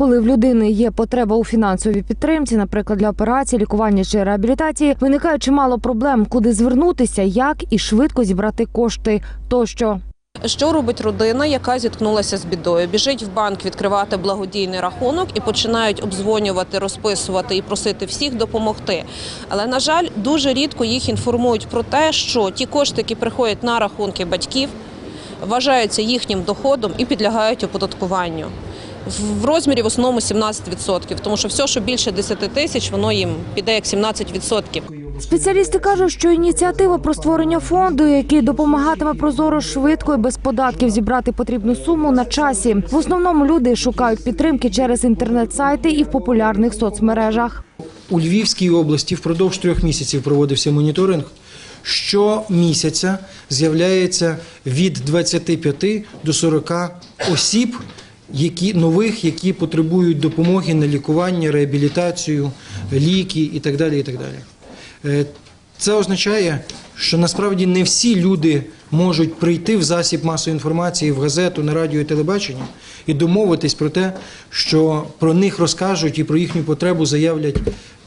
Коли в людини є потреба у фінансовій підтримці, наприклад, для операції, лікування чи реабілітації, виникає чимало проблем, куди звернутися, як і швидко зібрати кошти тощо. Що робить родина, яка зіткнулася з бідою? Біжить в банк відкривати благодійний рахунок і починають обдзвонювати, розписувати і просити всіх допомогти. Але на жаль, дуже рідко їх інформують про те, що ті кошти, які приходять на рахунки батьків, вважаються їхнім доходом і підлягають оподаткуванню. В- розмірі в основному 17%, тому що все, що більше 10 тисяч, воно їм піде як 17%. Спеціалісти кажуть, що ініціатива про створення фонду, який допомагатиме прозоро швидко і без податків зібрати потрібну суму на часі. В основному люди шукають підтримки через інтернет-сайти і в популярних соцмережах. У Львівській області впродовж трьох місяців проводився моніторинг. Щомісяця з'являється від 25 до 40 осіб, які нових, які потребують допомоги на лікування, реабілітацію, ліки і так далі. І так далі. Е, Це означає, що насправді не всі люди можуть прийти в засіб масової інформації, в газету, на радіо і телебачення і домовитись про те, що про них розкажуть і про їхню потребу заявлять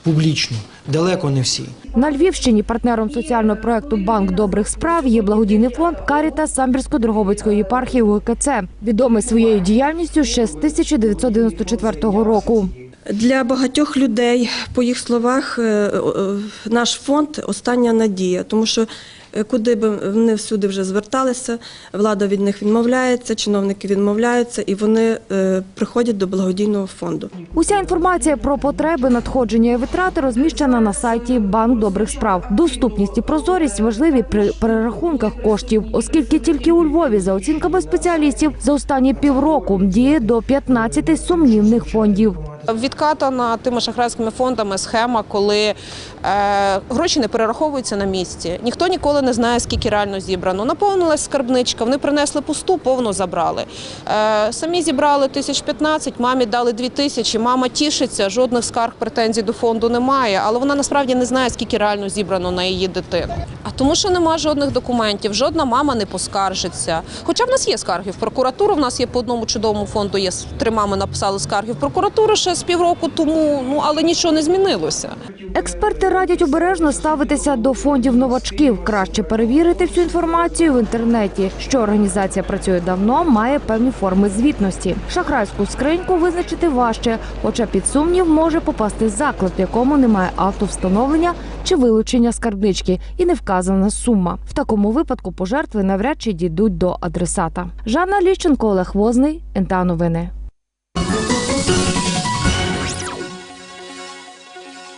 публічно. Далеко не всі. На Львівщині партнером соціального проекту Банк добрих справ є благодійний фонд Каріта Самбірсько-Дрогобицької єпархії УКЦ, відомий своєю діяльністю ще з 1994 року. Для багатьох людей, по їх словах, е, е, наш фонд остання надія, тому що куди б вони всюди вже зверталися, влада від них відмовляється, чиновники відмовляються, і вони е, приходять до благодійного фонду. Уся інформація про потреби, надходження і витрати розміщена на сайті Банк добрих справ. Доступність і прозорість важливі при перерахунках коштів, оскільки тільки у Львові, за оцінками спеціалістів, за останні півроку діє до 15 сумнівних фондів. Відкатана тими шахрайськими фондами схема, коли е, гроші не перераховуються на місці. Ніхто ніколи не знає, скільки реально зібрано. Наповнилась скарбничка, вони принесли пусту, повну забрали. Е, самі зібрали тисяч 15, мамі дали дві тисячі. Мама тішиться, жодних скарг претензій до фонду немає, але вона насправді не знає, скільки реально зібрано на її дитину. Тому, що немає жодних документів, жодна мама не поскаржиться. Хоча в нас є скарги в прокуратуру. В нас є по одному чудовому фонду. Є три мами написали скарги в прокуратуру ще з півроку тому. Ну але нічого не змінилося. Експерти радять обережно ставитися до фондів новачків. Краще перевірити всю інформацію в інтернеті. Що організація працює давно, має певні форми звітності. Шахрайську скриньку визначити важче, хоча під сумнів може попасти заклад, в якому немає автовстановлення чи вилучення скарбнички, і не вказана сума. В такому випадку пожертви навряд чи дійдуть до адресата. Жанна Ліщенко, Олег Возний, НТА Новини.